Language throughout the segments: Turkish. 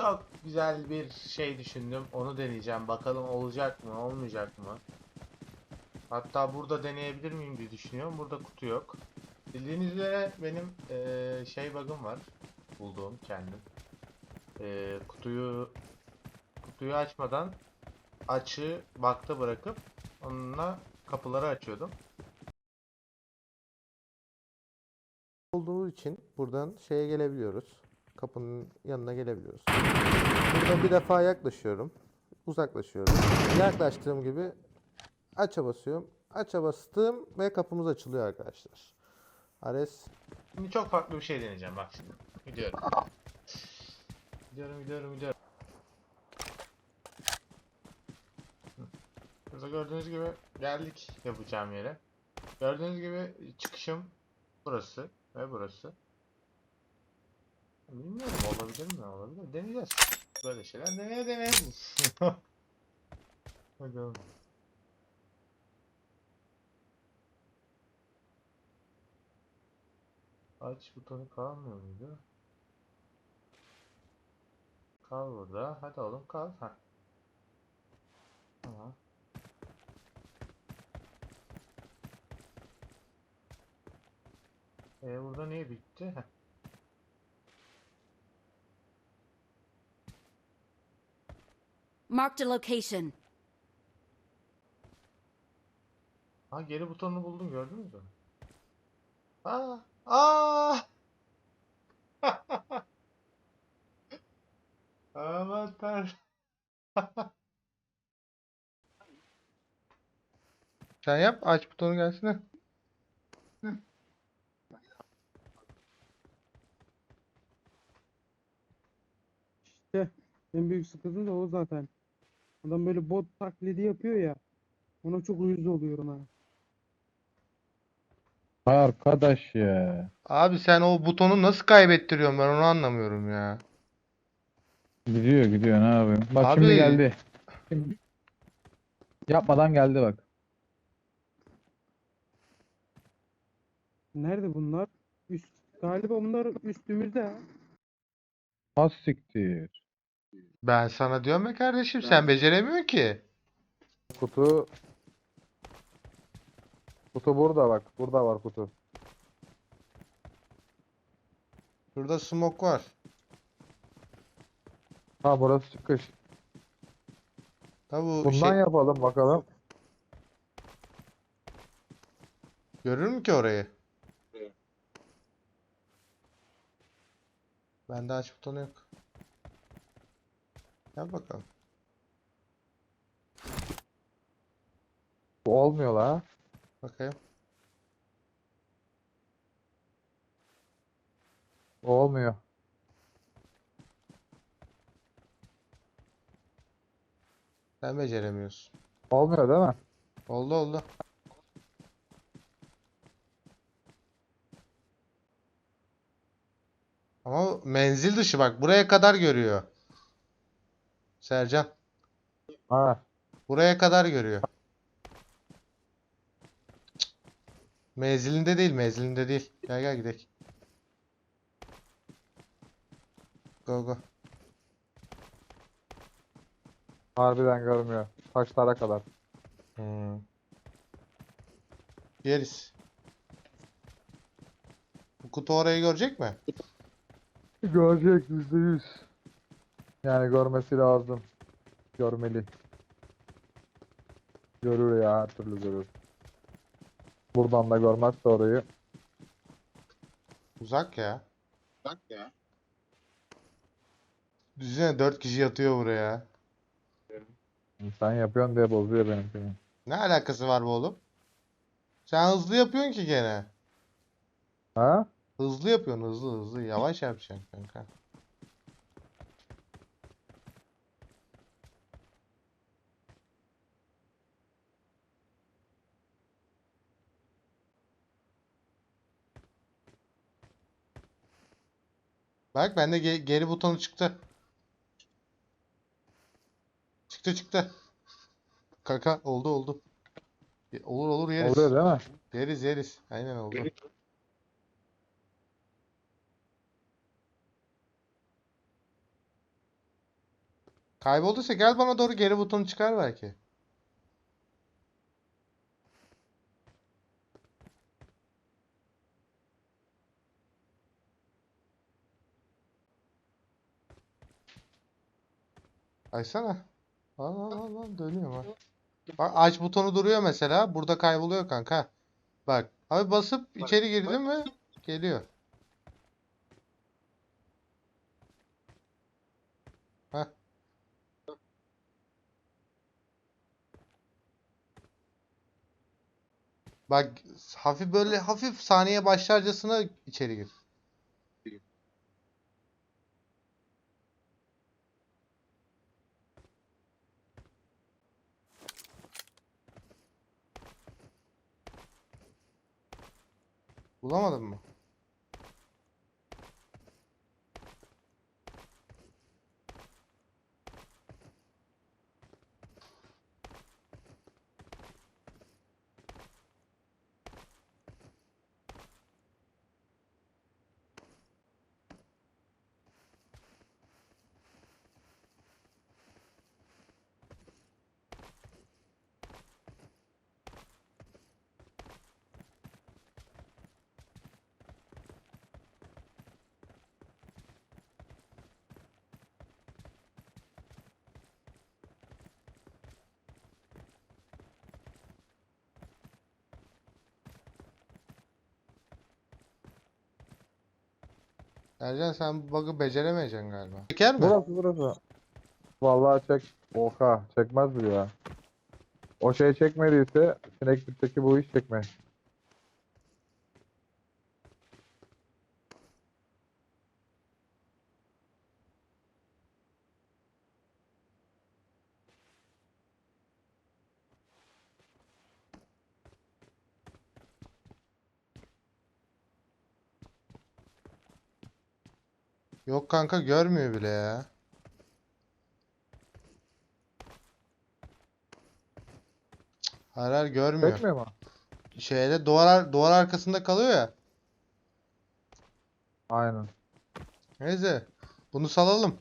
çok güzel bir şey düşündüm. Onu deneyeceğim. Bakalım olacak mı, olmayacak mı? Hatta burada deneyebilir miyim diye düşünüyorum. Burada kutu yok. Bildiğiniz üzere benim eee, şey bug'ım var. Bulduğum kendim. Eee, kutuyu kutuyu açmadan açığı bakta bırakıp onunla kapıları açıyordum. olduğu için buradan şeye gelebiliyoruz. Kapının yanına gelebiliyoruz. Burada bir defa yaklaşıyorum. Uzaklaşıyorum. Yaklaştığım gibi aça basıyorum. Aça bastım ve kapımız açılıyor arkadaşlar. Ares. Şimdi çok farklı bir şey deneyeceğim bak şimdi. Gidiyorum. Gidiyorum gidiyorum gidiyorum. Burada gördüğünüz gibi geldik yapacağım yere. Gördüğünüz gibi çıkışım burası ve burası. Bilmiyorum olabilir mi? Olabilir. Deneyeceğiz. Böyle şeyler deneye deneye. Bakalım. Aç butonu kalmıyor muydu? Kal burada. Hadi oğlum kal. Heh. Tamam. E burada niye bitti? Heh. Marked a location. Ha geri butonunu buldum gördünüz mü? Aa! Aa! Aman tanrım. Sen yap aç butonu gelsin. ha. İşte en büyük sıkıntı da o zaten. Adam böyle bot taklidi yapıyor ya. Ona çok uyuz oluyorum ha. Arkadaş ya. Abi sen o butonu nasıl kaybettiriyorsun ben onu anlamıyorum ya. Gidiyor gidiyor ne yapayım. Bak Abi- şimdi geldi. Şimdi- Yapmadan geldi bak. Nerede bunlar? Üst galiba bunlar üstümüzde ha. Az siktir. Ben sana diyorum ya kardeşim sen beceremiyorsun ki. Kutu Kutu burada bak. Burada var kutu. Şurada smoke var. Ha burası çıkış. Ha bu Bundan şey yapalım bakalım. görür mü ki orayı? Bende aç butonu yok. Yap bakalım. Bu olmuyor la. Bakayım. Bu olmuyor. Sen beceremiyorsun. Olmuyor değil mi? Oldu oldu. Ama menzil dışı bak buraya kadar görüyor. Sercan Ha. buraya kadar görüyor. Cık. Menzilinde değil menzilinde değil. Gel gel gidelim. Go go. Harbiden görmüyor. Taşlara kadar. Hmm. Yeriz. Bu kutu orayı görecek mi? Görecek yüzde yüz. Yani görmesi lazım. Görmeli. Görür ya her türlü görür. Buradan da görmezse orayı. Uzak ya. Uzak ya. Düşünsene 4 kişi yatıyor buraya. Sen yapıyorsun diye bozuyor benimkini. Ne alakası var bu oğlum? Sen hızlı yapıyorsun ki gene. Ha? Hızlı yapıyorsun hızlı hızlı. Yavaş yapacaksın kanka. Bak bende ge- geri butonu çıktı. Çıktı çıktı. Kaka oldu oldu. Olur olur yeriz. Oluyor değil mi? Yeriz yeriz. Aynen oldu. Kaybolduysa gel bana doğru geri butonu çıkar belki. Açsana. Al al al al dönüyor bak. Bak aç butonu duruyor mesela. Burada kayboluyor kanka. Bak. Abi basıp içeri girdin mi? Geliyor. Heh. Bak hafif böyle hafif saniye başlarcasına içeri gir. Bulamadın mı? Ercan sen bu bug'ı beceremeyeceksin galiba. Çeker mi? Burası burası. Vallahi çek. Oha çekmez bu ya. O şey çekmediyse Sinekbit'teki bu iş çekmez. Yok kanka görmüyor bile ya. Hayır hayır görmüyor. Çekmiyor mu? Şeyde duvar ar- duvar arkasında kalıyor ya. Aynen. Neyse. Bunu salalım.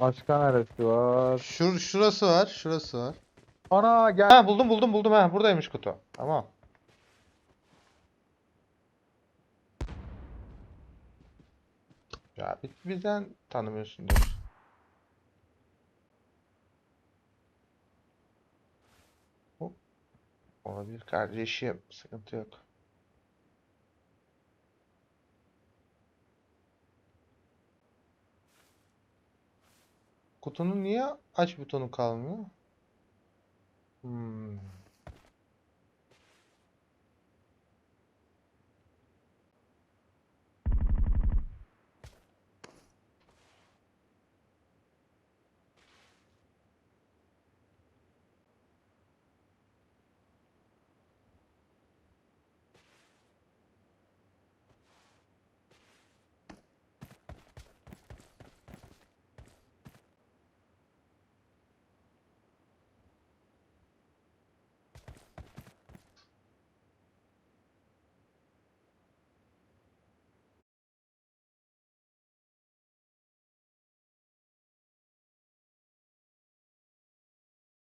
Başka neresi var? Şur şurası var, şurası var. Ana gel. Ha buldum buldum buldum ha. Buradaymış kutu. Tamam. Ya bizden tanımıyorsun diyorsun. Hop. Olabilir kardeşim. Sıkıntı yok. Kutunun niye aç butonu kalmıyor? Hmm.